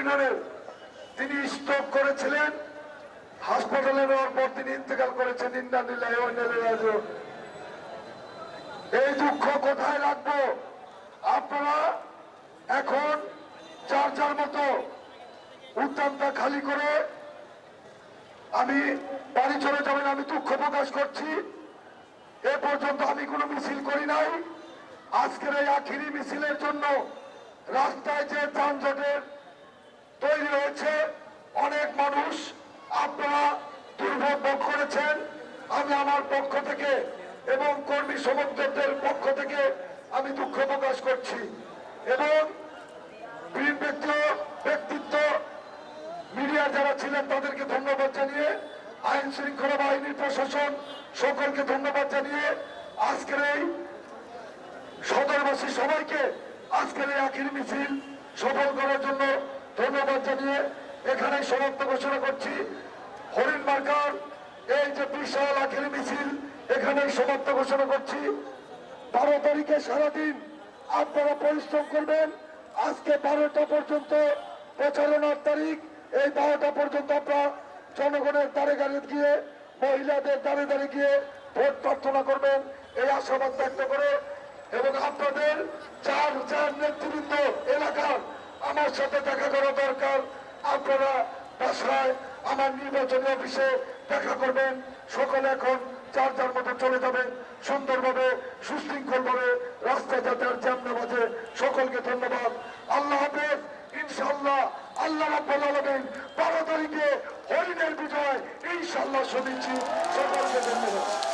ইউনিয়নের তিনি স্ট্রোক করেছিলেন। হাসপাতালে নেওয়ার পর তিনি ইন্তেকাল করেছেন ইন্দানিল্লাহ এই দুঃখ কোথায় রাখব? আপনারা এখন চার চার মতো উদ্যানটা খালি করে আমি বাড়ি চলে যাবেন, আমি দুঃখ প্রকাশ করছি। এ পর্যন্ত আমি কোনো মিছিল করি নাই। আজকের এই আখিরি মিছিলের জন্য রাস্তায় যে যানজটের আপনারা দুর্ভোগ ভোগ করেছেন। আমি আমার পক্ষ থেকে এবং কর্মী সমর্থকদের পক্ষ থেকে আমি দুঃখ প্রকাশ করছি। এবং ব্যক্তিত্ব, মিডিয়া যারা ছিলেন তাদেরকে ধন্যবাদ জানিয়ে, আইন শৃঙ্খলা বাহিনীর প্রশাসন সকলকে ধন্যবাদ জানিয়ে আজকের এই সদরবাসী সবাইকে আজকের এই আখির মিছিল সফল করার জন্য ধন্যবাদ জানিয়ে এখানে সমাপ্ত ঘোষণা করছি। হরিণ মার্কার, এই যে বিশাল আখের মিছিল, এখানেই সমাপ্ত ঘোষণা করছি। বারো তারিখে সারাদিন আপনারা পরিশ্রম করবেন। আজকে বারোটা পর্যন্ত প্রচারণার তারিখ। এই বারোটা পর্যন্ত আপনারা জনগণের দ্বারে গাড়ি গিয়ে, মহিলাদের দ্বারে দ্বারে গিয়ে ভোট প্রার্থনা করবেন। এই আশাবাদ ব্যক্ত করে এবং আপনাদের যার যার নেতৃবৃন্দ এলাকার, আমার সাথে দেখা করা দরকার, আপনারা বাসায় আমার নির্বাচনী অফিসে দেখা করবেন। সকলে এখন যার যার মতো চলে যাবেন। সুন্দরভাবে সুশৃঙ্খল ভাবে রাস্তায় যাতে আর জ্যাম না বাজে সকলকে ধন্যবাদ। আল্লাহ হাফেজ ইনশাল্লাহ আল্লাহ রাব্বুল আলামিন বারো তারিখে হরিণের বিজয় ইনশাল্লাহ শুনেছি। সকলকে ধন্যবাদ।